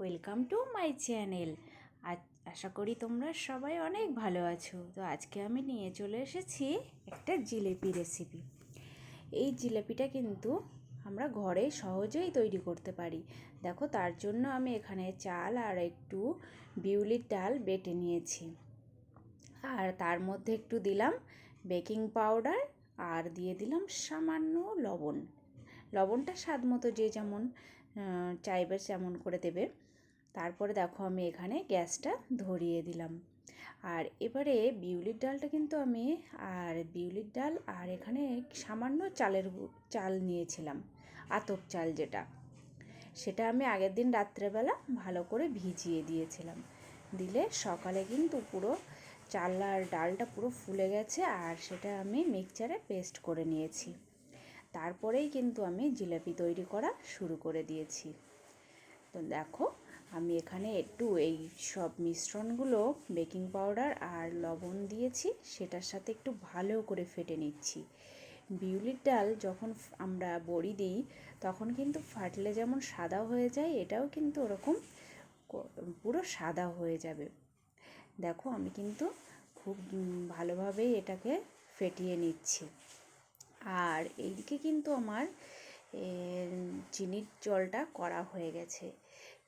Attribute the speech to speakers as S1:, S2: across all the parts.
S1: Welcome to my channel. আজ আশা করি তোমরা সবাই অনেক ভালো আছো। তো আজকে আমি নিয়ে চলে এসেছি একটা জিলেপি রেসিপি। এই জিলেপিটা কিন্তু আমরা ঘরে সহজেই তৈরি করতে পারি। দেখো, তার জন্য আমি এখানে চাল আর একটু বিউলির ডাল বেটে নিয়েছি। আর তার মধ্যে একটু দিলাম বেকিং পাউডার আর দিয়ে দিলাম সামান্য লবণ। লবণটা স্বাদ মতো যে যেমন চাইবে তেমন করে দেবে। তারপরে দেখো আমি এখানে গ্যাসটা ধরিয়ে দিলাম। আর এবারে বিউলির ডালটা কিন্তু আমি, আর বিউলির ডাল, আর এখানে সামান্য চালের চাল নিয়েছিলাম, আতপ চাল যেটা। সেটা আমি আগের দিন রাত্রেবেলা ভালো করে ভিজিয়ে দিয়েছিলাম। দিলে সকালে কিন্তু পুরো চাল আর ডালটা পুরো ফুলে গেছে, আর সেটা আমি মিক্সচারে পেস্ট করে নিয়েছি। তারপরেই কিন্তু আমি জিলাপি তৈরি করা শুরু করে দিয়েছি। তো দেখো আমি এখানে একটু এই সব মিশ্রণগুলো বেকিং পাউডার আর লবণ দিয়েছি, সেটার সাথে একটু ভালো করে ফেটে নিচ্ছি। বিউলির ডাল যখন আমরা বড়ি দিই, তখন কিন্তু ফাটলে যেমন সাদা হয়ে যায়, এটাও কিন্তু ওরকম পুরো সাদা হয়ে যাবে। দেখো, আমি কিন্তু খুব ভালোভাবেই এটাকে ফেটিয়ে নিচ্ছি। আর এইদিকে কিন্তু আমার চিনির জলটা করা হয়ে গেছে।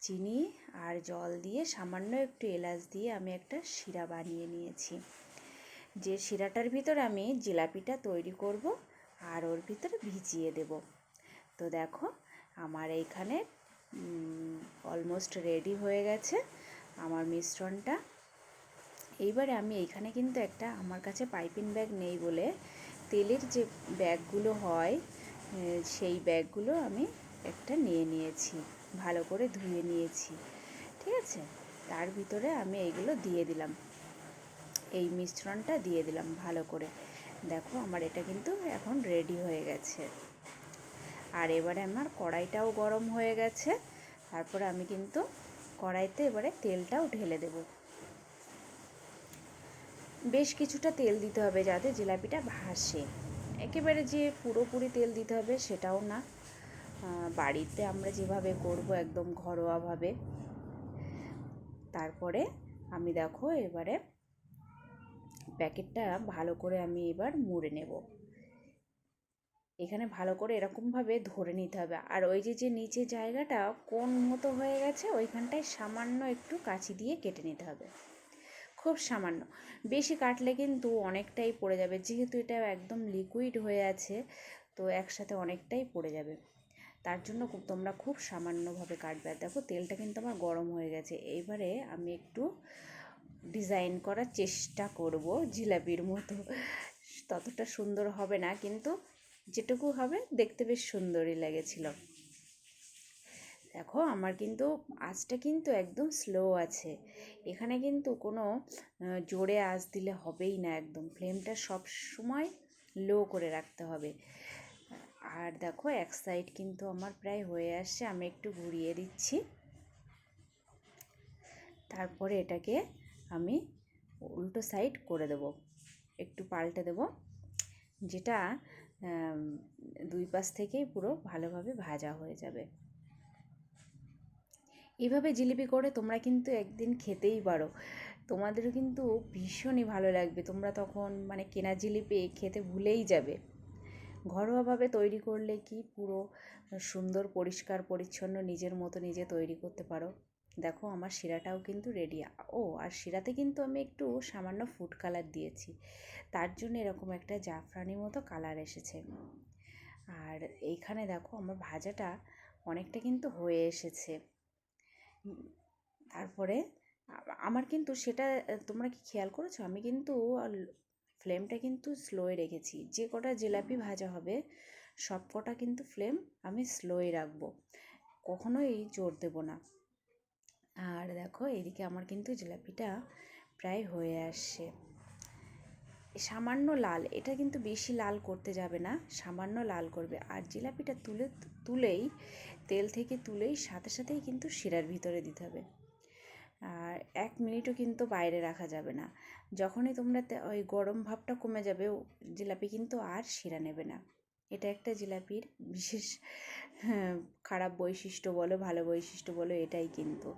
S1: চিনি আর জল দিয়ে সামান্য একটু এলাচ দিয়ে আমি একটা শিরা বানিয়ে নিয়েছি। যে শিরাটার ভিতর আমি জিলাপিটা তৈরি করব আর ওর ভিতরে ভিজিয়ে দেব। তো দেখো, আমার এইখানে অলমোস্ট রেডি হয়ে গেছে আমার মিশ্রণটা। এইবারে আমি এইখানে কিন্তু একটা, আমার কাছে পাইপিং ব্যাগ নেই বলে তেলের যে ব্যাগগুলো হয় সেই ব্যাগগুলো আমি একটা নিয়ে নিয়েছি। ভালো করে ধুয়ে নিয়েছি। ঠিক আছে? তার ভিতরে আমি এইগুলো দিয়ে দিলাম। এই মিশ্রণটা দিয়ে দিলাম ভালো করে। দেখো আমার এটা কিন্তু এখন রেডি হয়ে গেছে। আর এবারে আমার কড়াইটাও গরম হয়ে গেছে। তারপরে আমি কিন্তু কড়াইতে এবারে তেলটাও ঢেলে দেব। বেশ কিছুটা তেল দিতে হবে যাতে জিলাপিটা ভাসে। একেবারে যে পুরোপুরি তেল দিতে হবে সেটাও না। বাড়িতে আমরা যেভাবে করব একদম ঘরোয়াভাবে। তারপরে আমি দেখো এবারে প্যাকেটটা ভালো করে আমি এবার মুড়ে নেব। এখানে ভালো করে এরকমভাবে ধরে নিতে হবে। আর ওই যে যে নিচে জায়গাটা কোন মতো হয়ে গেছে, ওইখানটায় সামান্য একটু কাঁচি দিয়ে কেটে নিতে হবে। খুব সামান্য। বেশি কাটলে কিন্তু অনেকটাই পড়ে যাবে। যেহেতু এটা একদম লিকুইড হয়ে আছে, তো একসাথে অনেকটাই পড়ে যাবে। তার জন্য তোমরা খুব সামান্যভাবে কাটবে। আর দেখো, তেলটা কিন্তু আমার গরম হয়ে গেছে। এইবারে আমি একটু ডিজাইন করার চেষ্টা করব জিলাপির মতো। ততটা সুন্দর হবে না, কিন্তু যেটুকু হবে দেখতে বেশ সুন্দরই লেগেছিল। দেখো, আমার কিন্তু আঁচটা কিন্তু একদম স্লো আছে। এখানে কিন্তু কোনো জোরে আঁচ দিলে হবেই না একদম। ফ্লেমটা সব সময় লো করে রাখতে হবে। আর দেখো, এক সাইড কিন্তু আমার প্রায় হয়ে আসছে, আমি একটু ঘুরিয়ে দিচ্ছি। তারপরে এটাকে আমি উল্টো সাইড করে দেব, একটু পাল্টে দেব, যেটা দুই পাশ থেকেই পুরো ভালোভাবে ভাজা হয়ে যাবে। এভাবে জিলিপি করে তোমরা কিন্তু একদিন খেতেই পারো। তোমাদেরও কিন্তু ভীষণই ভালো লাগবে, তোমরা তখন মানে কেনা জিলিপি খেতে ভুলেই যাবে। ঘরোয়াভাবে তৈরি করলে কি পুরো সুন্দর, পরিষ্কার, পরিচ্ছন্ন নিজের মতো নিজে তৈরি করতে পারো? দেখো আমার শিরাটাও কিন্তু রেডি ও আর শিরাতে কিন্তু আমি একটু সামান্য ফুড কালার দিয়েছি। তার জন্য এরকম একটা জাফরানি মতো কালার এসেছে। আর এইখানে দেখো আমার ভাজাটা অনেকটা কিন্তু হয়ে এসেছে। তারপরে আমার কিন্তু সেটা, তোমরা কি খেয়াল করেছ? আমি কিন্তু ফ্লেমটা কিন্তু স্লোয়ে রেখেছি। যে কটা জিলাপি ভাজা হবে, সব কটা কিন্তু ফ্লেম আমি স্লোয়ে রাখব। কখনোই জোর দেবো না। আর দেখো, এদিকে আমার কিন্তু জিলাপিটা প্রায় হয়ে আসছে। সামান্য লাল, এটা কিন্তু বেশি লাল করতে যাবে না, সামান্য লাল করবে। আর জিলাপিটা তুলে, তুলেই, তেল থেকে তুলেই সাথে সাথেই কিন্তু শিরার ভিতরে দিতে হবে। আর এক মিনিটও কিন্তু বাইরে রাখা যাবে না। যখনই তোমরা ওই গরম ভাবটা কমে যাবে জিলাপি কিন্তু আর শিরা নেবে না। এটা একটা জিলাপির বিশেষ হ্যাঁ, খারাপ বৈশিষ্ট্য বলো ভালো বৈশিষ্ট্য বলো এটাই কিন্তু।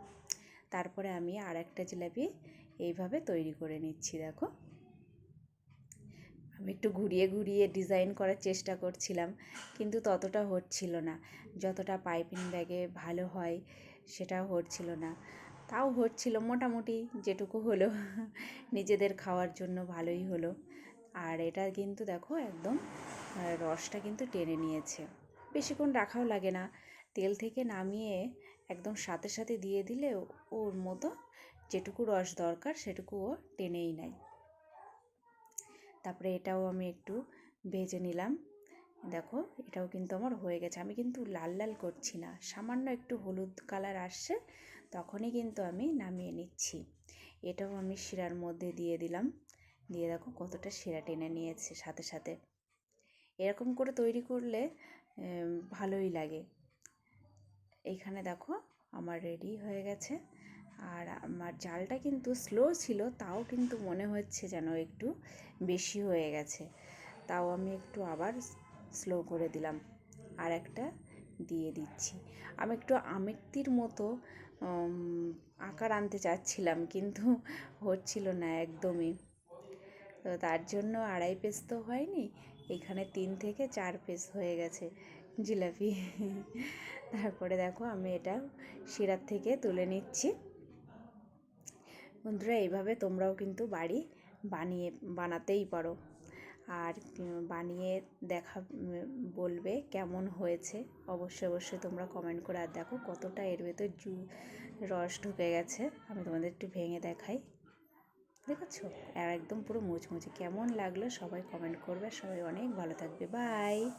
S1: তারপরে আমি আর একটা জিলাপি এইভাবে তৈরি করে নিচ্ছি দেখো। আমি একটু ঘুরিয়ে ঘুরিয়ে ডিজাইন করার চেষ্টা করছিলাম কিন্তু ততটা হচ্ছিল না। যতটা পাইপিং ব্যাগে ভালো হয় সেটা হচ্ছিল না। তাও হচ্ছিল মোটামুটি যেটুকু হলো। নিজেদের খাওয়ার জন্য ভালোই হলো। আর এটা কিন্তু দেখো একদম রসটা কিন্তু টেনে নিয়েছে। বেশিক্ষণ রাখাও লাগে না। তেল থেকে নামিয়ে একদম সাথে সাথে দিয়ে দিলে ওর মতো যেটুকু রস দরকার সেটুকু ও টেনেই নেয়। তারপরে এটাও আমি একটু ভেজে নিলাম। দেখো এটাও কিন্তু আমার হয়ে গেছে। আমি কিন্তু লাল লাল করছি না। সামান্য একটু হলুদ কালার আসছে তখনই কিন্তু আমি নামিয়ে নিচ্ছি। এটাও আমি শিরার মধ্যে দিয়ে দিলাম। দিয়ে দেখো কতটা শিরা টেনে নিয়েছে সাথে সাথে। এরকম করে তৈরি করলে ভালোই লাগে। এইখানে দেখো আমার রেডি হয়ে গেছে। আর আমার জালটা কিন্তু স্লো ছিল, তাও কিন্তু মনে হচ্ছে যেন একটু বেশি হয়ে গেছে। তাও আমি একটু আবার স্লো করে দিলাম। আর একটা দিয়ে দিচ্ছি। আমি একটু আমিত্তির মতো আকার আনতে চাচ্ছিলাম, কিন্তু হচ্ছিল না একদমই। তো তার জন্য আড়াই পেস তো হয়নি, এখানে তিন থেকে চার পেস হয়ে গেছে জিলাপি। তারপরে দেখো আমি এটা শিরার থেকে তুলে নিচ্ছি। বন্ধুরা, এইভাবে তোমরাও কিন্তু বাড়ি বানিয়ে, বানাতেই পারো। আর বানিয়ে দেখা বলবে কেমন হয়েছে। অবশ্যই অবশ্যই তোমরা কমেন্ট করে আর দেখো কতটা এর ভেতর জু, রস ঢুকে গেছে। আমি তোমাদের একটু ভেঙে দেখাই। দেখেছ? আর একদম পুরো মুচমুচে। কেমন লাগল সবাই কমেন্ট করবে। সবাই অনেক ভালো থাকবে। বাই